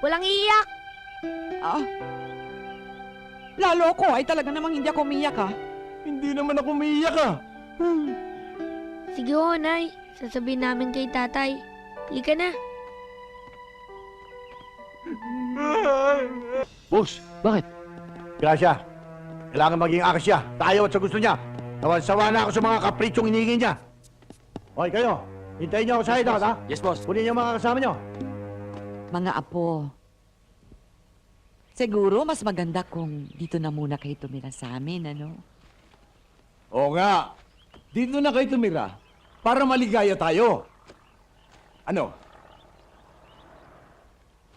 Walang iiyak. Ah. Lalo ako ay talaga namang hindi ako umiyak ah. Hindi naman ako umiiyak ah. Sige ho, Nay. Sasabihin namin kay tatay. Halika na. Boss, bakit? Gracia, kailangan maging aksya. Tayo at sa gusto niya. Sawan-sawa na ako sa mga kapritsyong hinihingin niya. Hoy, kayo. Hintayin niyo ako sa hideout, ha? Yes, boss. Kunin niyo mga kasama niyo. Mga apo, siguro mas maganda kung dito na muna kayo tumira sa amin, ano? Oo nga. Dito na kayo tumira para maligaya tayo. Ano?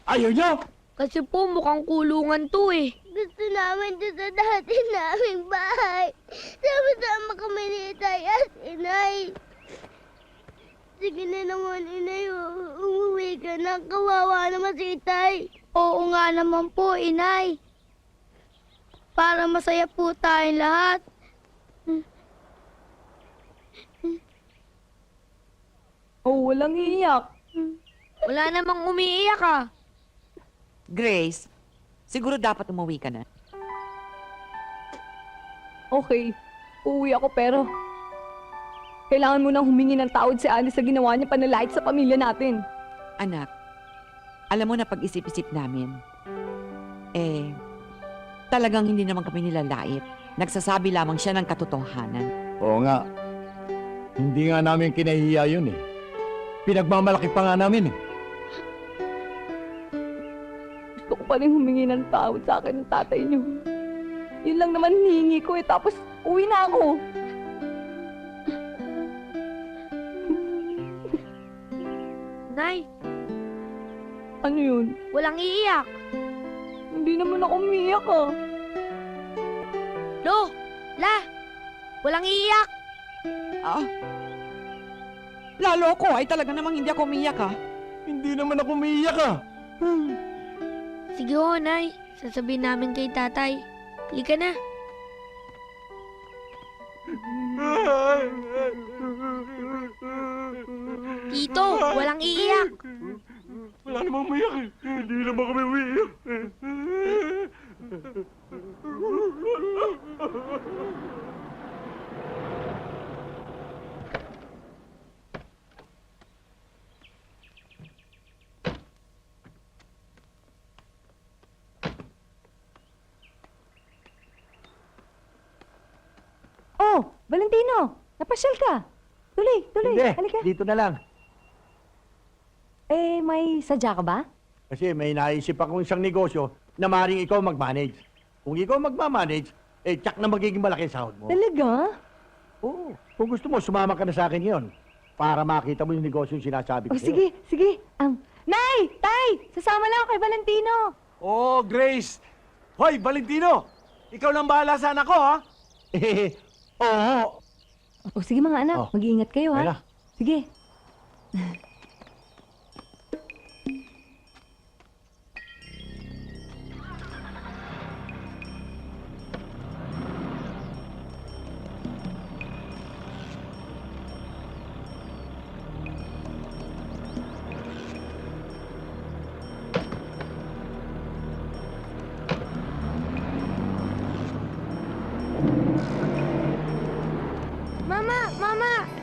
Ayaw niyo? Kasi po mukhang kulungan to eh. Gusto namin doon sa dati naming bahay. Sama-sama kami ni Itay at Inay. Sige na naman, Inay. u- Umuwi ka na. Kawawa naman si Itay. Oo nga naman po, Inay. Para masaya po tayong lahat. Oh, walang iiyak. Wala namang umiiyak ah. Grace, siguro dapat umuwi ka na. Okay, uuwi ako pero kailangan mo nang humingi ng tawad si Alice sa ginawa niya panalait sa pamilya natin. Anak, alam mo na pag-isip-isip namin, eh, talagang hindi naman kami nilalait. Nagsasabi lamang siya ng katotohanan. Oo nga. Hindi nga namin kinahiya yun eh. Pinagmamalaki pa nga namin eh. Gusto ko pa rin humingi ng tawad sa akin ng tatay niyo. Yun lang naman hinihingi ko eh, tapos uwi na ako. Nay, Ano yun? walang iiyak. Hindi naman ako umiyak ah. Lo, la, walang iiyak. Ah, Lalo ako ay talaga namang hindi ako umiyak ah. Hindi naman ako umiiyak ah. Sige ho, Nay. Sasabihin namin kay tatay. Halika na. Tito, walang iiyak. Wala namang umiyak eh. Hindi naman kami umiiyak. Oh, Valentino! Napasyal ka! Tuloy, tuloy, Hindi, halika. dito na lang. Eh, may sadya ka ba? Kasi may naisip akong isang negosyo na maring ikaw mag-manage. Kung ikaw magmamanage, eh, tsak na magiging malaki sahod mo. Talaga? Oo. Kung gusto mo, sumama ka na sa akin ngayon. Para makita mo yung negosyo yung sinasabi ko Oh, sa'yo. sige, sige. Um, Nay! Tay! Sasama lang ako kay Valentino! Oh, Grace! Hoy, Valentino! Ikaw lang bahala sa anak ko, ha? Eh, oo. O sige mga anak, Oh. mag-iingat kayo ha. Kaya. Sige.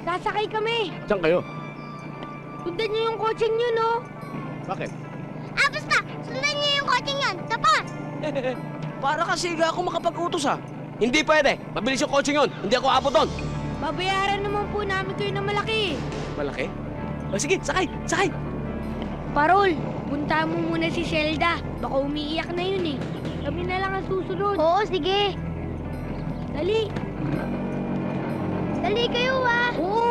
Sasakay kami. Saan kayo? Sundan niyo yung coaching niyo, no? Bakit? Ah, basta! Sundan niyo yung koteng yan! Tapos! Para kasi hindi ako makapag-utos, ha? Hindi pwede. Mabilis yung coaching yun. Hindi ako abot doon. Babayaran naman po namin kayo ng malaki. Malaki? O sige, sakay, sakay. Parol, punta mo muna si Zelda. Baka umiiyak na yun eh. Kami na lang ang susunod. Oo, sige. Dali. Dali kayo ah! Oo,